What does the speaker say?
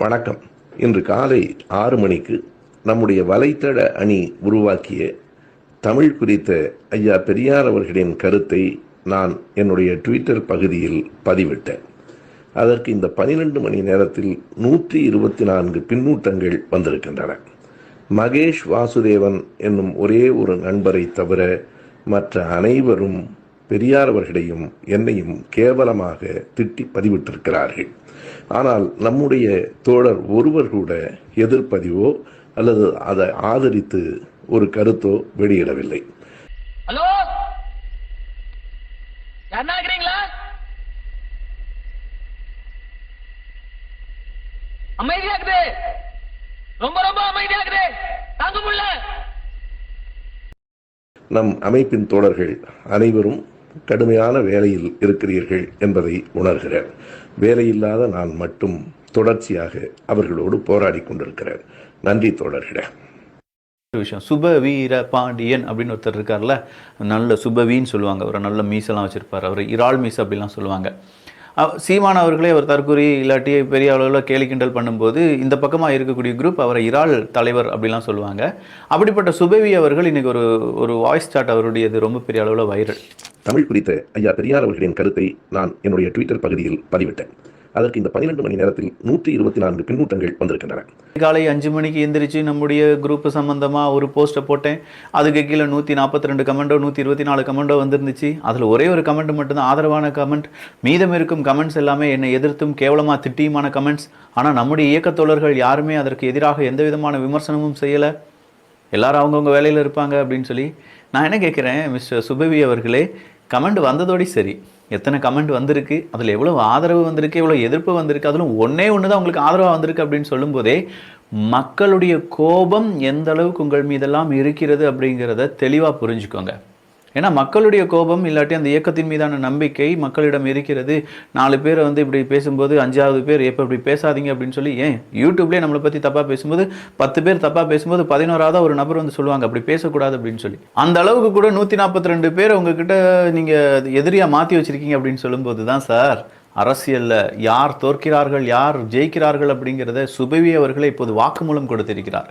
வணக்கம். இன்று காலை ஆறு மணிக்கு நம்முடைய வலைத்தள அணி உருவாக்கிய தமிழ் குறித்த ஐயா பெரியார் அவர்களின் கருத்தை நான் என்னுடைய ட்விட்டர் பகுதியில் பதிவிட்டேன். அதற்கு இந்த பனிரெண்டு மணி நேரத்தில் நூற்றி இருபத்தி நான்கு பின்னூட்டங்கள் வந்திருக்கின்றன. மகேஷ் வாசுதேவன் என்னும் ஒரே ஒரு நண்பரை தவிர மற்ற அனைவரும் பெரியார் அவர்களையும் என்னையும் கேவலமாக திட்டி பதிவிட்டிருக்கிறார்கள். ஆனால் நம்முடைய தோழர் ஒருவர் கூட எதிர்ப்பதிவோ அல்லது அதை ஆதரித்து ஒரு கருத்தோ வெளியிடவில்லை. ஹலோ? அமைதியா இருக்குது. ரொம்ப ரொம்ப அமைதியா இருக்குது. தாங்க முடியல. நம் அமைப்பின் தோழர்கள் அனைவரும் கடுமையான வேலையில் இருக்கிறீர்கள் என்பதை உணர்கிறேன். வேலையில்லாத நான் மட்டும் தொடர்ச்சியாக அவர்களோடு போராடி கொண்டிருக்கிறேன். நன்றி தோழர்களே. விஷயம். சுப வீர பாண்டியன் அப்படின்னு ஒருத்தர் இருக்கார்ல நல்ல சுபவின்னு சொல்லுவாங்க. அவர் நல்ல மீசெல்லாம் வச்சிருப்பார். அவர் இறால் மீச அப்படிலாம் சொல்லுவாங்க. சீமான் அவர்களே அவர் தற்கூரி இல்லாட்டி பெரிய அளவில் கேலி கிண்டல் பண்ணும்போது இந்த பக்கமாக இருக்கக்கூடிய குரூப் அவரை இறால் தலைவர் அப்படிலாம் சொல்லுவாங்க. அப்படிப்பட்ட சுபவி அவர்கள் இன்றைக்கி ஒரு ஒரு வாய்ஸ் சாட் அவருடையது ரொம்ப பெரிய அளவில் வைரல் தமிழ் குறித்த ஐயா பெரியார் அவர்களின் கருத்தை நான் என்னுடைய ட்விட்டர் பகுதியில் பதிவிட்டேன். அதற்கு இந்த பனிரெண்டு மணி நேரத்தில் நூற்றி இருபத்தி நான்கு பின்னூட்டங்கள் வந்திருக்கின்றன. காலை அஞ்சு மணிக்கு எந்திரிச்சு நம்முடைய குரூப் சம்மந்தமாக ஒரு போஸ்ட்டை போட்டேன். அதுக்கு கீழே நூற்றி நாற்பத்தி ரெண்டு கமெண்டோ நூற்றி இருபத்தி நாலு கமெண்டோ வந்திருந்துச்சு. அதில் ஒரே ஒரு கமெண்ட் மட்டும்தான் ஆதரவான கமெண்ட் மீதம் இருக்கும் கமெண்ட்ஸ் எல்லாமே என்னை எதிர்த்தும் கேவலமாக திட்டியுமான கமெண்ட்ஸ் ஆனால் நம்முடைய இயக்கத்தோழர்கள் யாருமே அதற்கு எதிராக எந்த விதமான விமர்சனமும் செய்யலை. எல்லாரும் அவங்கவுங்க வேலையில் இருப்பாங்க அப்படின்னு சொல்லி நான் என்ன கேட்குறேன் மிஸ்டர் சுபவி அவர்களே கமெண்ட் வந்ததோடய சரி. எத்தனை கமெண்ட் வந்திருக்கு அதில் எவ்வளோ ஆதரவு வந்திருக்கு எவ்வளோ எதிர்ப்பு வந்திருக்கு அதிலும் ஒன்றே ஒன்று தான் உங்களுக்கு ஆதரவாக வந்திருக்கு அப்படின்னு சொல்லும்போதே மக்களுடைய கோபம் எந்த அளவுக்கு உங்கள் மீதெல்லாம் இருக்கிறது அப்படிங்கிறத தெளிவாக புரிஞ்சுக்கோங்க. ஏன்னா மக்களுடைய கோபம் இல்லாட்டி அந்த இயக்கத்தின் மீதான நம்பிக்கை மக்களிடம் இருக்கிறது. நாலு பேரை வந்து இப்படி பேசும்போது அஞ்சாவது பேர் எப்போ இப்படி பேசாதீங்க அப்படின்னு சொல்லி ஏன்? யூடியூப்லேயே நம்மளை பற்றி தப்பாக பேசும்போது பத்து பேர் தப்பாக பேசும்போது பதினோராவது ஒரு நபர் வந்து சொல்லுவாங்க அப்படி பேசக்கூடாது அப்படின்னு சொல்லி. அந்த அளவுக்கு கூட நூற்றி நாற்பத்தி ரெண்டு பேர் உங்ககிட்ட நீங்கள் எதிரியாக மாற்றி வச்சிருக்கீங்க அப்படின்னு சொல்லும்போது தான் சார் அரசியலில் யார் தோற்கிறார்கள் யார் ஜெயிக்கிறார்கள் அப்படிங்கிறத சுபவி அவர்களே இப்போது வாக்குமூலம் கொடுத்திருக்கிறார்.